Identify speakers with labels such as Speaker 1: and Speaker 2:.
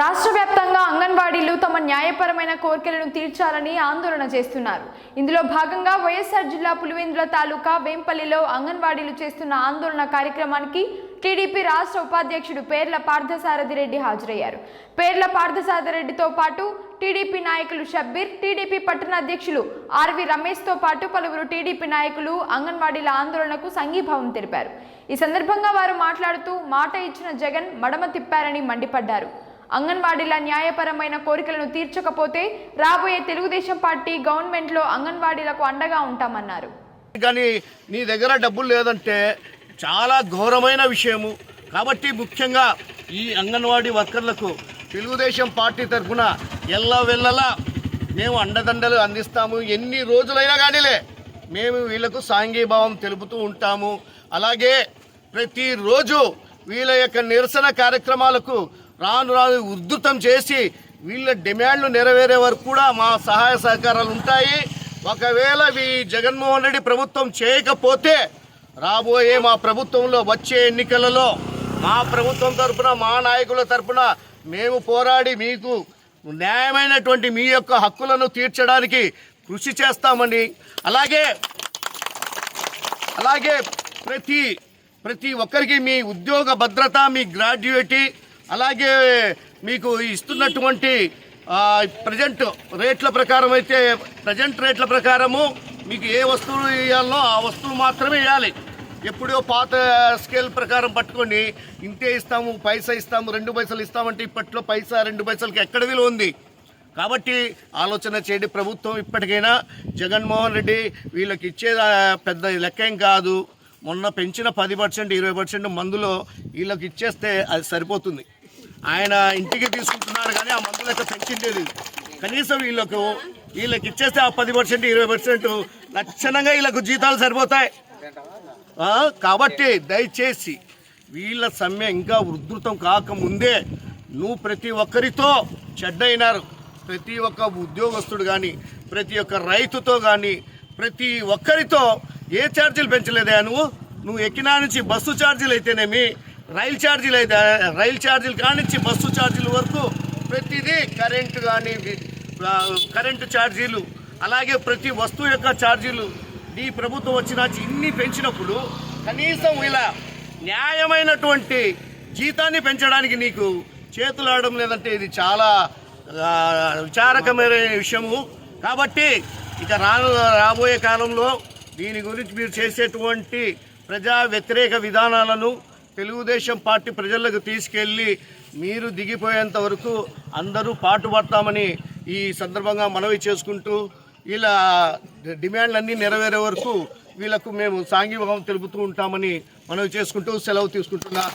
Speaker 1: రాష్ట్ర వ్యాప్తంగా అంగన్వాడీలు తమ న్యాయపరమైన కోరికలను తీర్చాలని ఆందోళన చేస్తున్నారు. ఇందులో భాగంగా వైఎస్ఆర్ జిల్లా పులివెందుల తాలూకా వేంపల్లిలో అంగన్వాడీలు చేస్తున్న ఆందోళన కార్యక్రమానికి టీడీపీ రాష్ట్ర ఉపాధ్యక్షుడు పేర్ల పార్థసారథి రెడ్డి హాజరయ్యారు. పేర్ల పార్థసారథి రెడ్డితో పాటు టీడీపీ నాయకులు షబ్బీర్ టీడీపీ పట్టణ అధ్యక్షులు ఆర్వి రమేష్తో పాటు పలువురు టీడీపీ నాయకులు అంగన్వాడీల ఆందోళనకు సంఘీభావం తెలిపారు. ఈ సందర్భంగా వారు మాట్లాడుతూ మాట ఇచ్చిన జగన్ మడమ తిప్పారని మండిపడ్డారు. అంగన్వాడీల న్యాయపరమైన కోరికలను తీర్చకపోతే రాబోయే తెలుగుదేశం పార్టీ గవర్నమెంట్లో అంగన్వాడీలకు అండగా ఉంటామన్నారు.
Speaker 2: కానీ నీ దగ్గర డబ్బులు లేదంటే చాలా ఘోరమైన విషయము. కాబట్టి ముఖ్యంగా ఈ అంగన్వాడీ వర్కర్లకు తెలుగుదేశం పార్టీ తరఫున ఎల్ల వెళ్ళలా మేము అండదండలు అందిస్తాము. ఎన్ని రోజులైనా కానీలే మేము వీళ్ళకు సాంఘీభావం తెలుపుతూ ఉంటాము. అలాగే ప్రతిరోజు వీళ్ళ యొక్క నిరసన కార్యక్రమాలకు రాను రాను ఉద్ధృతం చేసి వీళ్ళ డిమాండ్లు నెరవేరే వరకు కూడా మా సహాయ సహకారాలు ఉంటాయి. ఒకవేళ ఈ జగన్మోహన్ రెడ్డి ప్రభుత్వం చేయకపోతే రాబోయే మా ప్రభుత్వంలో వచ్చే ఎన్నికలలో మా ప్రభుత్వం తరఫున మా నాయకుల తరపున మేము పోరాడి మీకు న్యాయమైనటువంటి మీ యొక్క హక్కులను తీర్చడానికి కృషి చేస్తామని అలాగే అలాగే ప్రతి ప్రతి ఒక్కరికి మీ ఉద్యోగ భద్రత మీ గ్రాడ్యుయేటీ అలాగే మీకు ఇస్తున్నటువంటి ప్రజెంట్ రేట్ల ప్రకారం అయితే ప్రజెంట్ రేట్ల ప్రకారము మీకు ఏ వస్తువులు ఇవ్వాలనో ఆ వస్తువులు మాత్రమే ఇవ్వాలి ఎప్పుడో పాత స్కేల్ ప్రకారం పట్టుకొని ఇంతే ఇస్తాము పైసా ఇస్తాము రెండు పైసలు ఇస్తామంటే ఇప్పట్లో పైసా రెండు పైసలకి ఎక్కడ విలువ ఉంది? కాబట్టి ఆలోచన చేయండి. ప్రభుత్వం ఇప్పటికైనా జగన్మోహన్ రెడ్డి వీళ్ళకి ఇచ్చే పెద్ద పెద్ద లెక్కేం కాదు. మొన్న పెంచిన పది పర్సెంట్ ఇరవై పర్సెంట్ మందులో వీళ్ళకి ఇచ్చేస్తే అది సరిపోతుంది. ఆయన ఇంటికి తీసుకుంటున్నాడు కానీ ఆ మందులు లెక్క పెంచిండేది కనీసం వీళ్ళకు వీళ్ళకి ఇచ్చేస్తే ఆ పది పర్సెంట్ ఇరవై పర్సెంట్ లక్షణంగా వీళ్ళకు జీతాలు సరిపోతాయి. కాబట్టి దయచేసి వీళ్ళ సమ్మె ఇంకా ఉధృతం కాకముందే నువ్వు ప్రతి ఒక్కరితో చెడ్డైనారు. ప్రతి ఒక్క ఉద్యోగస్తుడు కానీ ప్రతి ఒక్క రైతుతో కానీ ప్రతి ఒక్కరితో ఏ ఛార్జీలు పెంచలేదా నువ్వు? నువ్వు ఎక్కినా నుంచి బస్సు ఛార్జీలు అయితేనేమి? రైలు ఛార్జీలు అయితే రైలు ఛార్జీలు కానించి బస్సు ఛార్జీల వరకు ప్రతిదీ కరెంటు కానీ కరెంటు ఛార్జీలు అలాగే ప్రతి వస్తువు యొక్క ఛార్జీలు. ఈ ప్రభుత్వం వచ్చిన ఇన్ని పెంచినప్పుడు కనీసం ఇలా న్యాయమైనటువంటి జీతాన్ని పెంచడానికి నీకు చేతులు ఆడడం లేదంటే ఇది చాలా విచారకమైన విషయము. కాబట్టి ఇక రాను రాబోయే కాలంలో దీని గురించి మీరు చేసేటువంటి ప్రజా వ్యతిరేక విధానాలను తెలుగుదేశం పార్టీ ప్రజలకు తీసుకెళ్ళి మీరు దిగిపోయేంత వరకు అందరూ పాటుపడతామని ఈ సందర్భంగా మనవి చేసుకుంటూ వీళ్ళ డిమాండ్లన్నీ నెరవేరే వరకు వీళ్ళకు మేము సాంఘీభావం తెలుపుతూ ఉంటామని మనవి చేసుకుంటూ సెలవు తీసుకుంటున్నా.